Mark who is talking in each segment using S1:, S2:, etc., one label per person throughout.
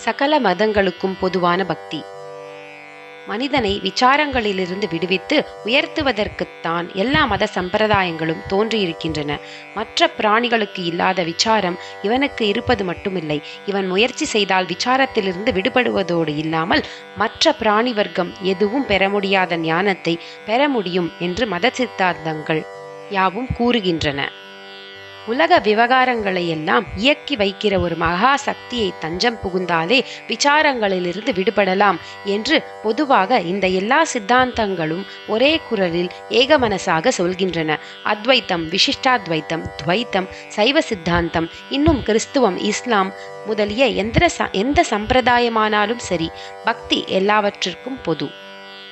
S1: சகல மதங்களுக்கும் பொதுவான பக்தி. மனிதனை விசாரங்களிலிருந்து விடுவித்து உயர்த்துவதற்குத்தான் எல்லா மத சம்பிரதாயங்களும் தோன்றியிருக்கின்றன. மற்ற பிராணிகளுக்கு இல்லாத விசாரம் இவனுக்கு இருப்பது மட்டுமில்லை. இவன் முயற்சி செய்தால் விசாரத்திலிருந்து விடுபடுவதோடு இல்லாமல் மற்ற பிராணி வர்க்கம் எதுவும் பெற முடியாத ஞானத்தை பெற முடியும் என்று மத சித்தாந்தங்கள் யாவும் கூறுகின்றன. உலக விவகாரங்களை எல்லாம் இயக்கி வைக்கிற ஒரு மகா சக்தியை தஞ்சம் புகுந்தாலே விசாரங்களிலிருந்து விடுபடலாம் என்று பொதுவாக இந்த எல்லா சித்தாந்தங்களும் ஒரே குரலில் ஏகமனசாக சொல்கின்றன. அத்வைத்தம் விசிஷ்டாத்வைத்தம் துவைத்தம் சைவ சித்தாந்தம் இன்னும் கிறிஸ்துவம் இஸ்லாம் முதலிய எந்த ச- எந்த சம்பிரதாயமானாலும் சரி பக்தி எல்லாவற்றிற்கும் பொது.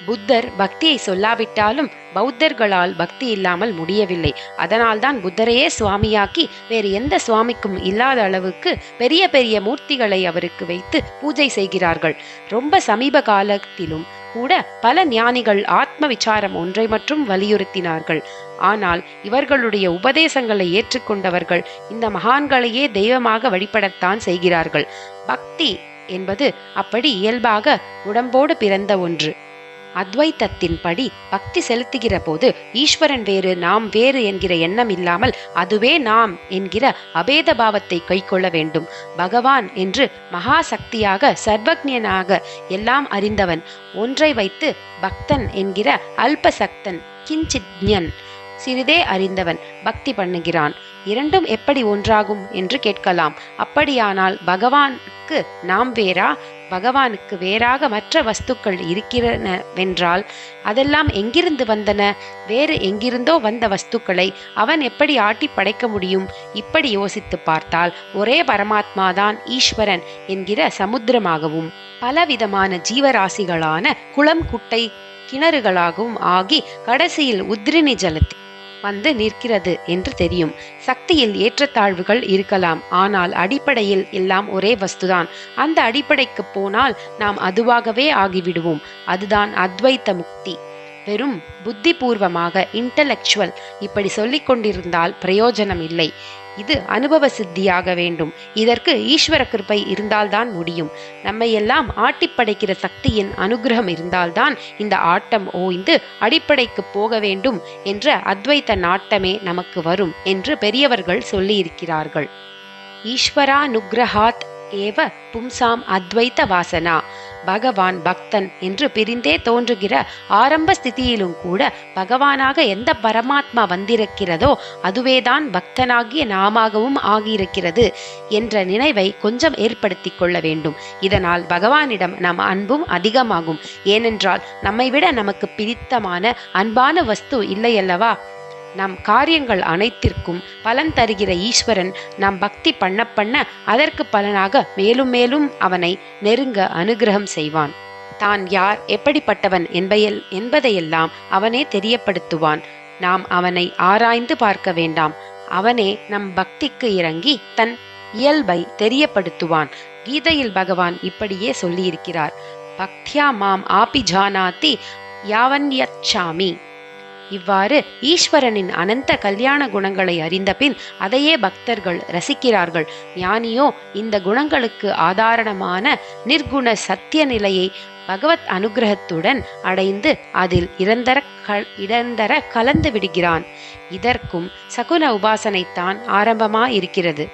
S1: புத்தர் பக்தியை சொல்லாவிட்டாலும் பௌத்தர்களால் பக்தி இல்லாமல் முடியவில்லை. அதனால்தான் புத்தரையே சுவாமியாக்கி வேறு எந்த சுவாமிக்கும் இல்லாத அளவுக்கு பெரிய பெரிய மூர்த்திகளை அவருக்கு வைத்து பூஜை செய்கிறார்கள். ரொம்ப சமீப காலத்திலும் கூட பல ஞானிகள் ஆத்ம விசாரம் ஒன்றை மட்டும் வலியுறுத்தினார்கள். ஆனால் இவர்களுடைய உபதேசங்களை ஏற்றுக்கொண்டவர்கள் இந்த மகான்களையே தெய்வமாக வழிபடத்தான் செய்கிறார்கள். பக்தி என்பது அப்படி இயல்பாக உடம்போடு பிறந்த ஒன்று. அத்வைத்தத்தின் படி பக்தி செலுத்துகிற போது ஈஸ்வரன் வேறு நாம் வேறு என்கிற எண்ணம் இல்லாமல் அதுவே நாம் என்கிற அபேத பாவத்தை கைக்கொள்ள வேண்டும். பகவான் என்று மகா சக்தியாக சர்வஜனாக எல்லாம் அறிந்தவன் ஒன்றை வைத்து பக்தன் என்கிற அல்பசக்தன் கிஞ்சித்ஞன் சிறிதே அறிந்தவன் பக்தி பண்ணுகிறான். இரண்டும் எப்படி ஒன்றாகும் என்று கேட்கலாம். அப்படியானால் பகவானுக்கு நாம் வேறா? பகவானுக்கு வேறாக மற்ற வஸ்துக்கள் இருக்கிறனவென்றால் அதெல்லாம் எங்கிருந்து வந்தன? வேறு எங்கிருந்தோ வந்த வஸ்துக்களை அவன் எப்படி ஆட்டி படைக்க முடியும்? இப்படி யோசித்து பார்த்தால் ஒரே பரமாத்மாதான் ஈஸ்வரன் என்கிற சமுத்திரமாகவும் பலவிதமான ஜீவராசிகளான குளம் குட்டை கிணறுகளாகவும் ஆகி கடைசியில் உத்ரினி ஜலத்தில் வந்து நிற்கிறது என்று தெரியும். சக்தியில் ஏற்றத்தாழ்வுகள் இருக்கலாம். ஆனால் அடிப்படையில் எல்லாம் ஒரே வஸ்துதான். அந்த அடிப்படைக்கு போனால் நாம் அதுவாகவே ஆகிவிடுவோம். அதுதான் அத்வைத்த முக்தி. வெறும் புத்திபூர்வமாக இன்டலெக்சுவல் இப்படி சொல்லிக் கொண்டிருந்தால் பிரயோஜனம் இல்லை இது அனுபவ சித்தியாக வேண்டும். இதற்கு ஈஸ்வர கிருப்பை இருந்தால்தான் முடியும். நம்மையெல்லாம் ஆட்டிப் படைக்கிற சக்தியின் அனுகிரகம் இருந்தால்தான் இந்த ஆட்டம் ஓய்ந்து அடிப்படைக்கு போக வேண்டும் என்ற அத்வைத்த நாட்டமே நமக்கு வரும் என்று பெரியவர்கள் சொல்லியிருக்கிறார்கள். ஈஸ்வரானுகிரகாத் ஏவ பும்சாம் அத்வைத்த வாசனா. பகவான் பக்தன் என்று பிரிந்தே தோன்றுகிற ஆரம்ப ஸ்திதியிலும் கூட பகவானாக எந்த பரமாத்மா வந்திருக்கிறதோ அதுவேதான் பக்தனாகிய நாமாகவும் ஆகியிருக்கிறது என்ற நினைவை கொஞ்சம் ஏற்படுத்தி கொள்ள வேண்டும். இதனால் பகவானிடம் நம் அன்பும் அதிகமாகும். ஏனென்றால் நம்மை விட நமக்கு பிடித்தமான அன்பான வஸ்து இல்லையல்லவா? நம் காரியங்கள் அனைத்திற்கும் பலன் தருகிற ஈஸ்வரன் நாம் பக்தி பண்ண பண்ண அதற்கு பலனாக மேலும் மேலும் அவனை நெருங்க அனுகிரகம் செய்வான். தான் யார் எப்படிப்பட்டவன் என்பையல் என்பதையெல்லாம் அவனே தெரியப்படுத்துவான். நாம் அவனை ஆராய்ந்து பார்க்க வேண்டாம். அவனே நம் பக்திக்கு இறங்கி தன் இயல்பை தெரியப்படுத்துவான். கீதையில் பகவான் இப்படியே சொல்லியிருக்கிறார். பக்தியா மாம் ஆபி ஜானாதி யாவன்யச்சாமி. இவ்வாறு ஈஸ்வரனின் அனந்த கல்யாண குணங்களை அறிந்தபின் அதையே பக்தர்கள் ரசிக்கிறார்கள். ஞானியோ இந்த குணங்களுக்கு ஆதாரணமான நிர்குண சத்திய நிலையை பகவத் அனுகிரகத்துடன் அடைந்து அதில் இறந்தர க இடந்தர கலந்து விடுகிறான். இதற்கும் சகுன உபாசனைத்தான் ஆரம்பமாயிருக்கிறது.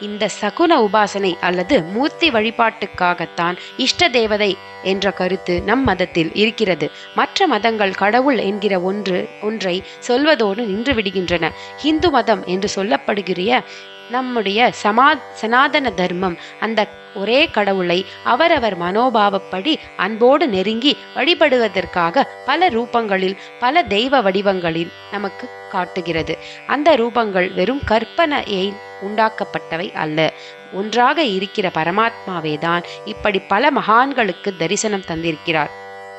S1: இந்த சகுன உபாசனை அல்லது மூர்த்தி வழிபாட்டுக்காகத்தான் இஷ்ட தேவதை என்ற கருத்து நம் மதத்தில் இருக்கிறது. மற்ற மதங்கள் கடவுள் என்கிற ஒன்று ஒன்றை சொல்வதோடு நின்று விடுகின்றன. இந்து மதம் என்று சொல்லப்படுகிற நம்முடைய சமா சனாதன தர்மம் அந்த ஒரே கடவுளை அவரவர் மனோபாவப்படி அன்போடு நெருங்கி வழிபடுவதற்காக பல ரூபங்களில் பல தெய்வ வடிவங்களில் நமக்கு காட்டுகிறது. அந்த ரூபங்கள் வெறும் கற்பனையை உண்டாக்கப்பட்டவை அல்ல. ஒன்றாக இருக்கிற பரமாத்மாவே தான் இப்படி பல மகான்களுக்கு தரிசனம் தந்திருக்கிறார்.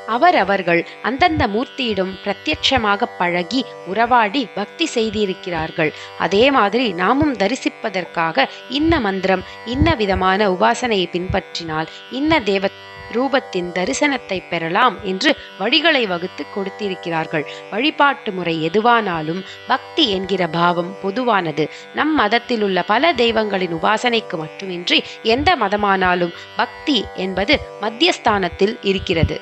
S1: அவரவர்கள் அந்தந்த மூர்த்தியிடம் பிரத்யட்சமாக பழகி உறவாடி பக்தி செய்திருக்கிறார்கள். அதே மாதிரி நாமும் தரிசிப்பதற்காக இன்ன மந்திரம் இன்ன விதமான உபாசனையை பின்பற்றினால் இன்ன தேவ ரூபத்தின் தரிசனத்தை பெறலாம் என்று வழிகளை வகுத்து கொடுத்திருக்கிறார்கள். வழிபாட்டு முறை எதுவானாலும் பக்தி என்கிற பாவம் பொதுவானது. நம் மதத்தில் உள்ள பல தெய்வங்களின் உபாசனைக்கு மட்டுமின்றி எந்த மதமானாலும் பக்தி என்பது மத்தியஸ்தானத்தில் இருக்கிறது.